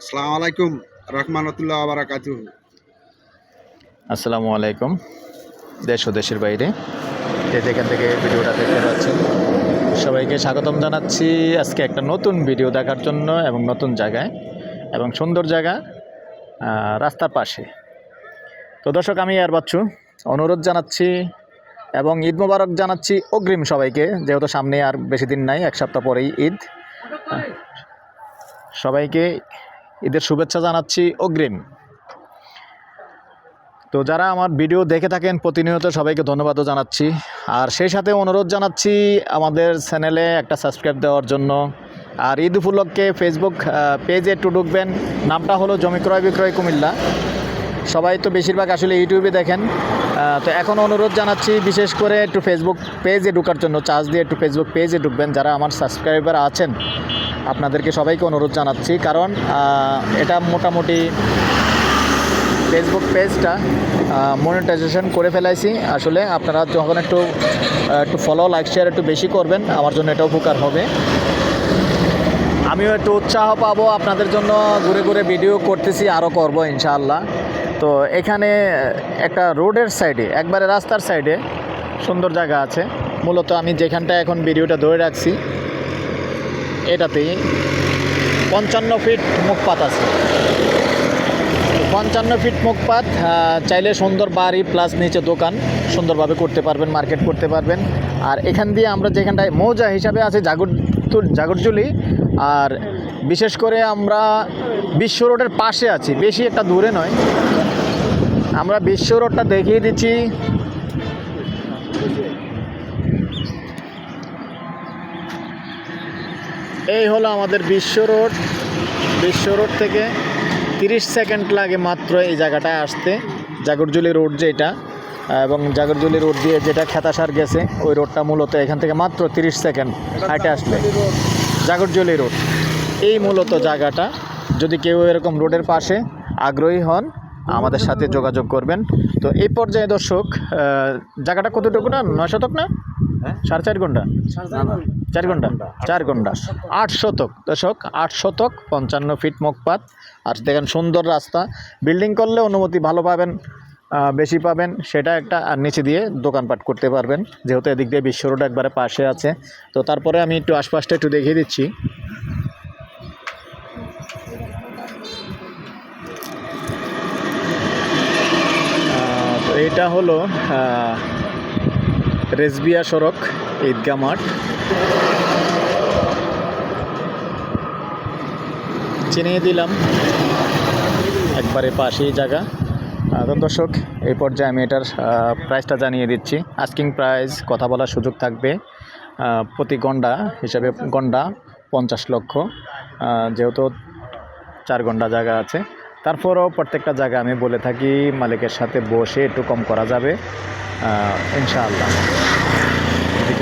আসসালামু রহমানতুল্লাহ বারাকাতু আসসালামু আলাইকুম, দেশ ও দেশের বাইরে। যেখান থেকে ভিডিওটা দেখতে পাচ্ছেন, সবাইকে স্বাগতম জানাচ্ছি আজকে একটা নতুন ভিডিও দেখার জন্য এবং নতুন জায়গায় এবং সুন্দর জায়গা রাস্তার পাশে। তো দর্শক, আমি আর বাচ্চু, অনুরোধ জানাচ্ছি এবং ঈদ মোবারক জানাচ্ছি অগ্রিম সবাইকে, যেহেতু সামনে আর বেশি দিন নাই, এক সপ্তাহ পরেই ঈদ। সবাইকে ঈদের শুভেচ্ছা জানাচ্ছি অগ্রিম। তো যারা আমার ভিডিও দেখে থাকেন প্রতিনিয়ত সবাইকে ধন্যবাদও জানাচ্ছি। আর সেই সাথে অনুরোধ জানাচ্ছি আমাদের চ্যানেলে একটা সাবস্ক্রাইব দেওয়ার জন্য। আর ঈদ উপলক্ষে ফেসবুক পেজে একটু ঢুকবেন। নামটা হলো জমি ক্রয় বিক্রয় কুমিল্লা। সবাই তো বেশিরভাগ আসলে ইউটিউবে দেখেন। তো এখন অনুরোধ জানাচ্ছি বিশেষ করে একটু ফেসবুক পেজে ঢোকার জন্য। চার্জ দিয়ে একটু ফেসবুক পেজে ঢুকবেন। যারা আমার সাবস্ক্রাইবার আছেন আপনাদেরকে সবাইকে অনুরোধ জানাচ্ছি, কারণ এটা মোটামুটি ফেসবুক পেজটা মনিটাইজেশন করে ফেলাইছি। আসলে আপনারা যখন একটু একটু ফলো লাইক শেয়ার একটু বেশি করবেন, আমার জন্য এটা উপকার হবে। আমিও একটু উৎসাহ পাবো আপনাদের জন্য, ঘুরে ঘুরে ভিডিও করতেছি আরও করব ইনশাআল্লাহ। তো এখানে একটা রোডের সাইডে একবারে রাস্তার সাইডে সুন্দর জায়গা আছে। মূলত আমি যেখানটা এখন ভিডিওটা ধরে রাখছি এটাতেই পঞ্চান্ন ফিট মুখপাত আছে। পঞ্চান্ন ফিট মুখপাত চাইলে সুন্দর বাড়ি প্লাস নিচে দোকান সুন্দরভাবে করতে পারবেন মার্কেট করতে পারবেন। আর এখান দিয়ে আমরা যেখানটায় মৌজা হিসাবে আছে জাগর জাগরজুলি, আর বিশেষ করে আমরা বিশ্ব রোডের পাশে আছি, বেশি একটা দূরে নয়। আমরা বিশ্ব রোডটা দেখিয়ে দিচ্ছি। এই হলো আমাদের বিশ্ব রোড। বিশ্ব রোড থেকে তিরিশ সেকেন্ড লাগে মাত্র এই জায়গাটায় আসতে। জাগরজুলি রোড যেটা এবং জাগরজুলি রোড দিয়ে যেটা খেতাসার গেছে ওই রোডটা মূলত এখান থেকে মাত্র তিরিশ সেকেন্ড হাইটে আসলে। জাগরজুলি রোড এই মূলত জায়গাটা। যদি কেউ এরকম রোডের পাশে আগ্রহী হন আমাদের সাথে যোগাযোগ করবেন। তো এই পর্যায়ে দর্শক জায়গাটা কতটুকু না? নয় শতক না? সাড়ে চার ঘণ্টা। চার ঘণ্টা। চার ঘণ্টা আট শতক দর্শক আট শতক পঞ্চান্ন ফিট মুখপাত। আর দেখেন সুন্দর রাস্তা। বিল্ডিং করলে অনুমতি ভালো পাবেন বেশি পাবেন সেটা একটা আর নিচে দিয়ে দোকানপাট করতে পারবেন। যেহেতু এদিক দিয়ে বিশ্ব রোড একবারে পাশে আছে। তো তারপরে আমি একটু আশপাশটা একটু দেখিয়ে দিচ্ছি। তো এটা হলো রেসবিয়া সড়ক ঈদগা মাঠ। চিনিয়ে দিলাম। একবারে পাশেই জায়গা। তো দর্শক, এই পর্যায়ে আমি এটার প্রাইসটা জানিয়ে দিচ্ছি। আস্কিং প্রাইস কথা বলার সুযোগ থাকবে। প্রতি গন্ডা হিসাবে গন্ডা পঞ্চাশ লক্ষ। যেহেতু চার ঘণ্টা জায়গা আছে। তারপরও প্রত্যেকটা জায়গা আমি বলে থাকি, মালিকের সাথে বসে একটু কম করা যাবে। ইনশাআল্লাহ।